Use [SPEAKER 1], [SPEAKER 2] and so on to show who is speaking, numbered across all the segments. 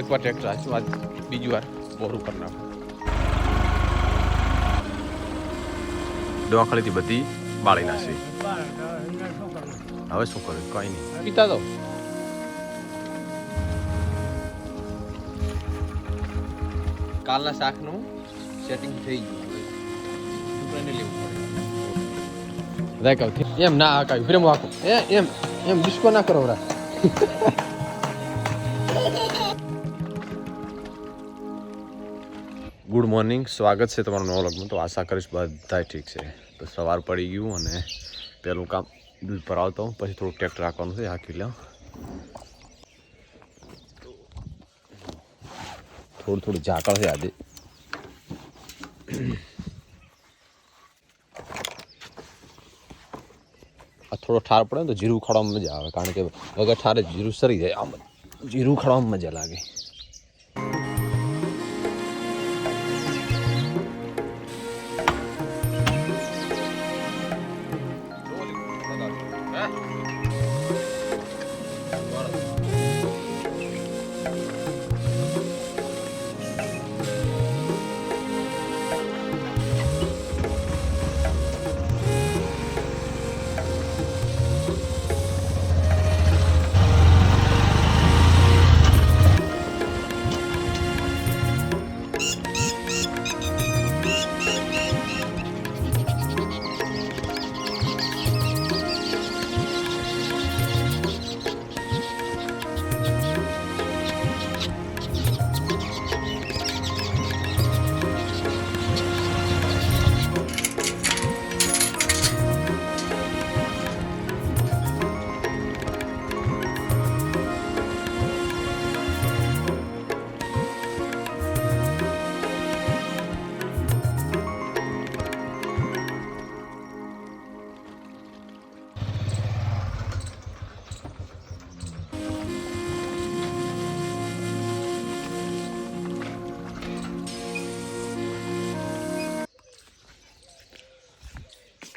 [SPEAKER 1] એકવાર ટ્રેક્ટર હાંચ્યું આજ બીજી વાર બોરું કરી નાખું. દવાખાલીથી બધી બાળી નાખી હવે શું કર્યું કઈ નહીં. પીતા તો કાલના શાકનું સેટિંગ થઈ ગયું. લેવું પડે. એમ ના આ કાંઈ ફ્રેમ વાકો એ એમ એમ ડિસ્કો ના કરો રા ગુડ મોર્નિંગ સ્વાગત છે તમારું નવો લગ્ન તો આશા કરીશ બધા ઠીક છે. તો સવાર પડી ગયું અને પહેલું કામ દૂધ ભરાવતો પછી થોડુંક ટ્રેક્ટર રાખવાનું છે, હાકી લઉં થોડું થોડું ઝાકળ છે આજે. આ થોડો ઠાર પડે ને તો જીરું ખાવામાં મજા આવે. કારણ કે વગર ઠારે જીરું સરી જાય. આમ જીરું ખાવામાં મજા લાગે.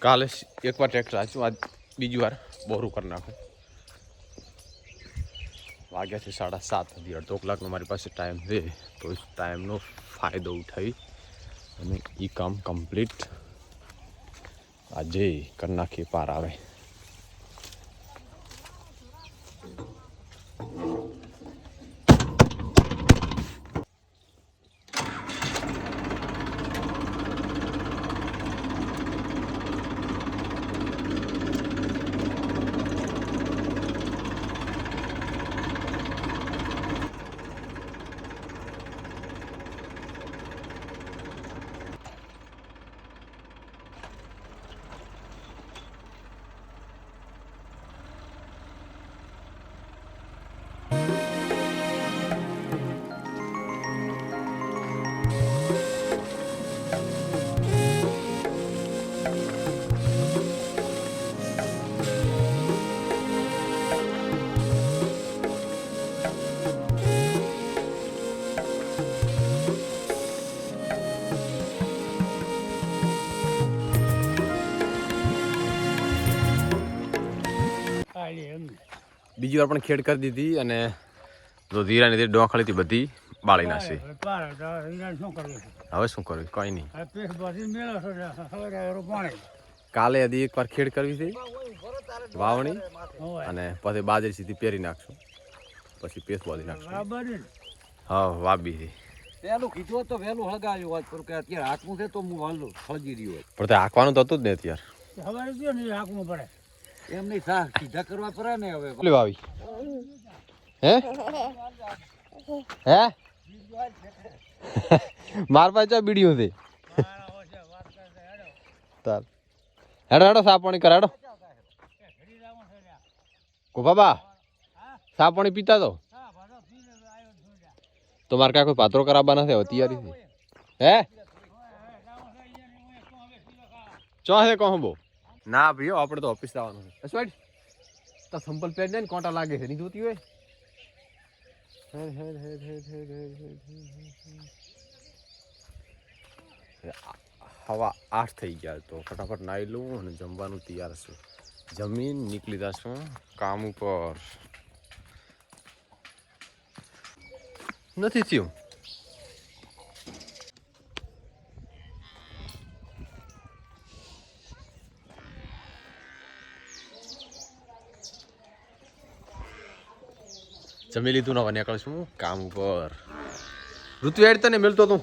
[SPEAKER 1] કાલે એકવાર ટ્રેક્ટર હાંચ્યું આજ બીજી વાર બોરું કરી નાખું. વાગ્યા છે સાડા સાત હજી, અડધો કલાકનો મારી પાસે ટાઈમ છે, તો એ ટાઈમનો ફાયદો ઉઠાવી અને એ કામ કમ્પ્લીટ આજે કરી નાખીએ, પાર આવે. બીજી વાર પણ ખેડ કરી દીધી અને જો ધીરાની ધીરે હતી બધી બાળી નાખશે હવે શું કરવું કઈ નહીં. કાલે હજી એકવાર ખેડ કરવી હતી વાવણી અને પછી બાજરી સીધી પહેરી નાખશું. પછી પેસ બોલી નાખશું. હા વાબી હતી
[SPEAKER 2] પેલું કીધું હોત તો વહેલું હળગાવ્યું હોત પણ કે અત્યારે હાથમાં છે તો હું વાલું હળગી રહ્યું હોત
[SPEAKER 1] પણ તે હાંકવાનું તો હતું જ ને અત્યારે.
[SPEAKER 2] એમ નહીં સા સીધા કરવા પડે ને હવે.
[SPEAKER 1] કેટલી વાવી હે? હે? માર પાસે ચા બીડીયું છે. તાર. કાંઈ પાત્રો કરાવવા નથી હવે તૈયારી છે. હે? ચો હે કહો બો ના ભાઈઓ આપણે તો ઓફિસ આવવાનું છે. અશ્વાડ તો સંપલ પેડ ને કોટા લાગે છે નહીં જોતી હોય? હવા આઠ થઈ ગયા તો ફટાફટ નાહી લઉં અને જમવાનું તૈયાર છું. જમીન નીકળી જશું કામ ઉપર. નથી થયું? જમી લીધું ને હવે નીકળશું કામ ઉપર. ઋત્વી એડ તને મિલતો તું.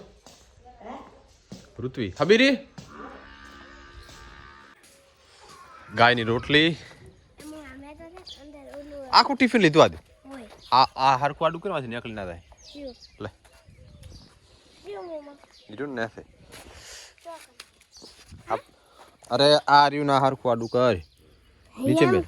[SPEAKER 1] ઋત્વી. હબીરી? ગાયની રોટલી. આખું ટિફિન લીધું આજ? આ આ હરખું આડું કરવાથી નીકળી ના થાય? લે. લીધું ને થાય અરે આ રહ્યું ના હરખું આડું કર નીચે મેલ.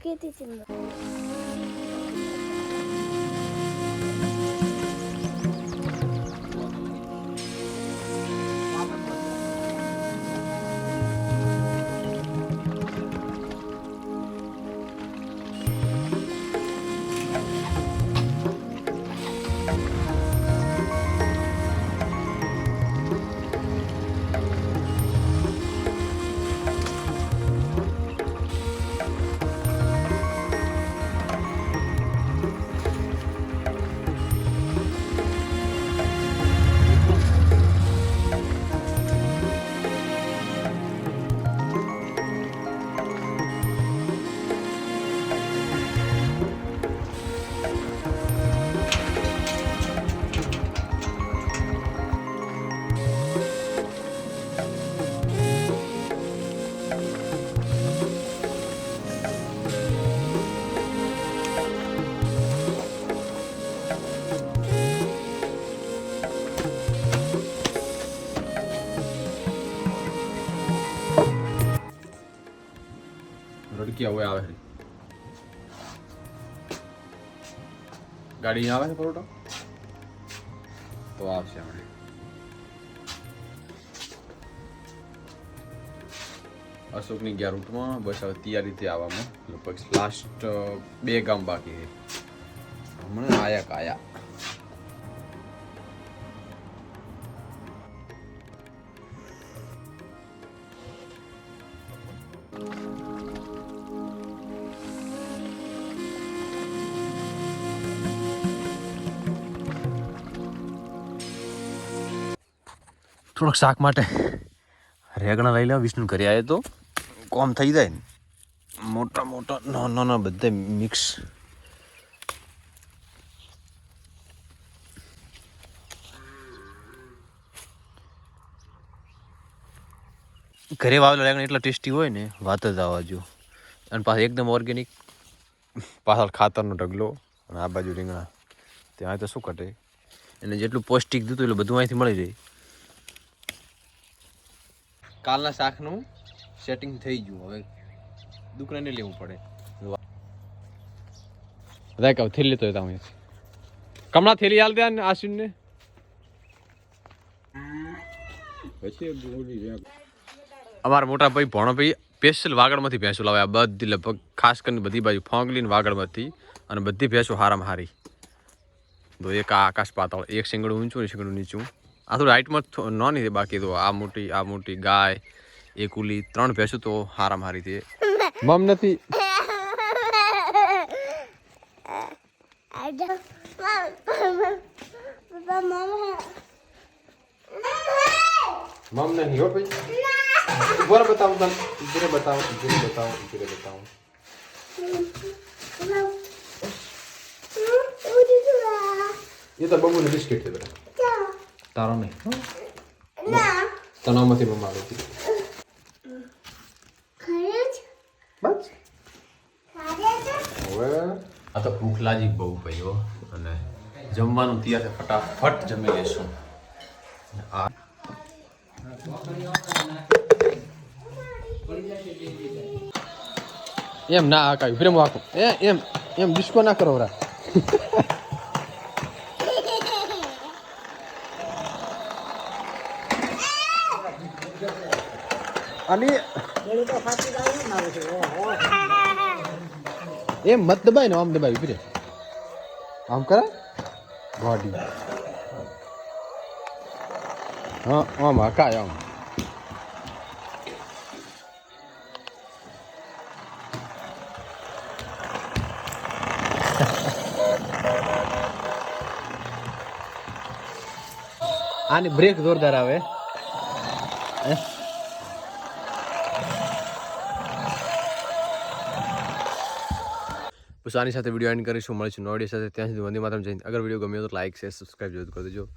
[SPEAKER 3] છે
[SPEAKER 1] હવે આવે ગાડી આવે છે પરોટો તો આવશે આપણે અશોકની ગયા રૂટમાં બસ હવે તૈયારીથી આવવામાં. લગભગ લાસ્ટ બે ગામ બાકી છે. હમણાં આયા કાયા થોડોક શાક માટે રેગણા લઈ લેવા વિષ્ણુ ઘરે આવે તો. કોમ થઈ જાય ને. મોટા મોટા, નાના નાના બધે મિક્સ ઘરે વાવેલા રેગણા એટલા ટેસ્ટી હોય ને, વાત જ આવવા જો. અને પાછા એકદમ ઓર્ગેનિક પાછળ ખાતરનો ઢગલો અને આ બાજુ રીંગણા. ત્યાં તો શું કટે એને જેટલું પૌષ્ટિક દીધું એટલું બધું અહીંથી મળી જાય. કાલના શાકનું સેટિંગ થઈ ગયું. હવે દુકાને લેવું પડે. બધા કહું, થેલી લેતો હતા કમળા થેલી હાલ દે ને આશિનને. અમારા મોટા ભાઈ ભણો ભાઈ સ્પેશિયલ વાગડમાંથી ભેંસો લાવે. આ બધી લગભગ ખાસ કરીને બધી બાજુ ફોંગલી ને વાગડમાંથી અને બધી ભેંસો હારામાં હારી. તો એક આકાશ પાતાળ, એક શિંગડું ઊંચું ને શિંગડું નીચું. આ તો રાઈટમાં ન છે બાકી તો આ મોટી આ મોટી ગાય એક ઉલી ત્રણ ભેંસો તો હારામ હારી છે મમ નથી. મમ નહીં હો ભાઈ બતાવું તને બતાવું બતાવું બતાવું તારો નહીં હો? તનાવમાંથી મમ્મા આવી હતી. બસ. હવે? આ તો ભૂખ લાગી બહુ ભાઈઓ અને જમવાનું તૈયાર છે ફટાફટ જમી લેશું આ એમ ના આ કાંઈ પ્રેમ વાકો એ એમ એમ ડિસ્કો ના કરો રા અને એ મત દબાય ને, આમ દબાય, ઊભી આમ કરે ગોડી હા, આમ હકાય આમ. આની બ્રેક જોરદાર આવે. હે? બસ સાથે વીડિયો એન્ડ કરીશું. મળીશું નવા વીડિયો સાથે. ત્યાં સુધી વંદે માતરમ. જઈને અગર વીડિયો ગમ્યો તો લાઇક શેર સબસ્ક્રાઈબ જરૂર કરી દેજો.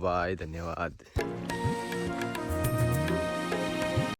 [SPEAKER 1] બાય ધન્યવાદ.